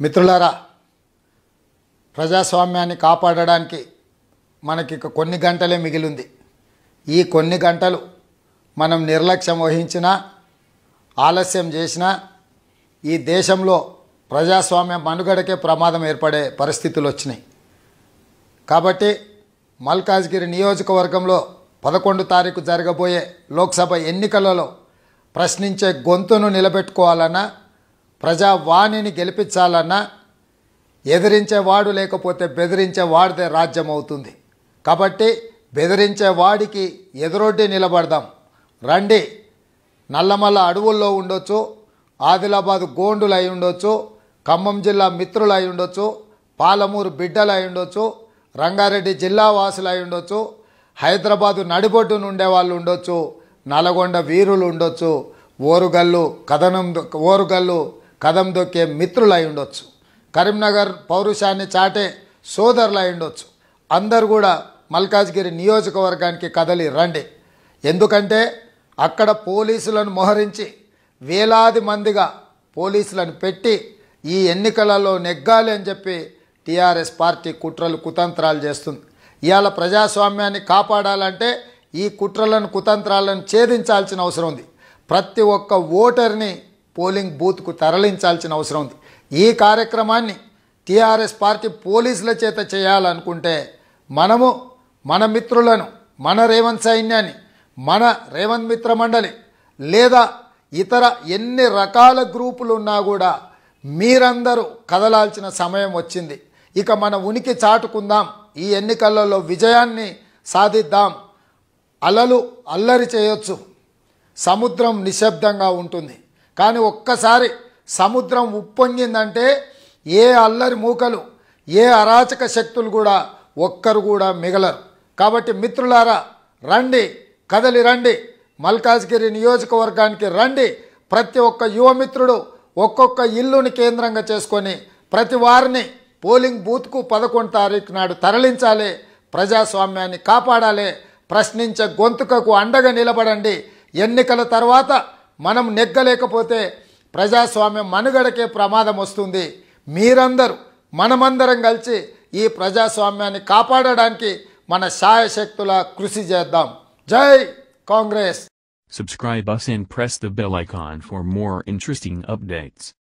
మిత్రులారా ప్రజాస్వామ్యాన్ని కాపాడడానికి మనకి కొన్ని గంటలే మిగిలింది. ఈ కొన్ని గంటలు మనం నిర్లక్ష్యం వహించినా ఆలస్యం చేసినా ఈ దేశంలో ప్రజాస్వామ్యం మనుగడకే ప్రమాదం ఏర్పడే పరిస్థితులు వచ్చినాయి. కాబట్టి మల్కాజ్గిరి నియోజకవర్గంలో పదకొండు తారీఖు జరగబోయే లోక్సభ ఎన్నికలలో ప్రశ్నించే గొంతును నిలబెట్టుకోవాలన్నా ప్రజావాణిని గెలిపించాలన్నా ఎదిరించేవాడు లేకపోతే బెదిరించేవాడిదే రాజ్యం అవుతుంది. కాబట్టి బెదిరించే వాడికి ఎదురొడ్డి నిలబడదాం. రండి. నల్లమల్ల అడవుల్లో ఉండొచ్చు ఆదిలాబాద్ గోండులు అయి ఉండొచ్చు ఖమ్మం జిల్లా మిత్రులు అయి ఉండొచ్చు పాలమూరు బిడ్డలు అయి ఉండొచ్చు రంగారెడ్డి జిల్లా వాసులు అయి ఉండొచ్చు హైదరాబాదు నడిబొడ్డున నుండే వాళ్ళు ఉండొచ్చు నల్గొండ వీరులు ఉండొచ్చు ఓరుగల్లు కథనం ఓరుగల్లు కదం దొక్కే మిత్రులు అయి ఉండొచ్చు. కరీంనగర్ పౌరుషాన్ని చాటే సోదరులు అయి ఉండొచ్చు. అందరు కూడా మల్కాజ్గిరి నియోజకవర్గానికి కదలి రండి. ఎందుకంటే అక్కడ పోలీసులను మోహరించి వేలాది మందిగా పోలీసులను పెట్టి ఈ ఎన్నికలలో నెగ్గాలి అని చెప్పి టీఆర్ఎస్ పార్టీ కుట్రలు కుతంత్రాలు చేస్తుంది. ఇవాళ ప్రజాస్వామ్యాన్ని కాపాడాలంటే ఈ కుట్రలను కుతంత్రాలను ఛేదించాల్సిన అవసరం ఉంది. ప్రతి ఒక్క ఓటర్ని పోలింగ్ బూత్కు తరలించాల్సిన అవసరం ఉంది. ఈ కార్యక్రమాన్ని టీఆర్ఎస్ పార్టీ పోలీసుల చేత చేయాలనుకుంటే మనము మన మిత్రులను మన రేవంత్ సైన్యాన్ని మన రేవంత్ మిత్ర మండలి లేదా ఇతర ఎన్ని రకాల గ్రూపులు ఉన్నా కూడా మీరందరూ కదలాల్సిన సమయం వచ్చింది. ఇక మన ఉనికి చాటుకుందాం. ఈ ఎన్నికలలో విజయాన్ని సాధిద్దాం. అలలు అల్లరి చేయొచ్చు. సముద్రం నిశ్శబ్దంగా ఉంటుంది. కానీ ఒక్కసారి సముద్రం ఉప్పొంగిందంటే ఏ అల్లరి మూకలు ఏ అరాచక శక్తులు కూడా ఒక్కరు కూడా మిగలరు. కాబట్టి మిత్రులారా రండి కదలి రండి. మల్కాజ్గిరి నియోజకవర్గానికి రండి. ప్రతి ఒక్క యువమిత్రుడు ఒక్కొక్క ఇల్లుని కేంద్రంగా చేసుకొని ప్రతి వారిని పోలింగ్ బూత్కు పదకొండు తారీఖు నాడు తరలించాలి ప్రజాస్వామ్యాన్ని కాపాడాలి ప్రశ్నించే గొంతుకకు అండగా నిలబడండి. ఎన్నికల తర్వాత మనం నెగ్గలేకపోతే ప్రజాస్వామ్యం మనుగడకే ప్రమాదం వస్తుంది. మీరందరూ మనమందరం కలిసి ఈ ప్రజాస్వామ్యాన్ని కాపాడడానికి మన శాయశక్తుల కృషి చేద్దాం. జై Congress! Subscribe us and press the bell icon for more interesting updates.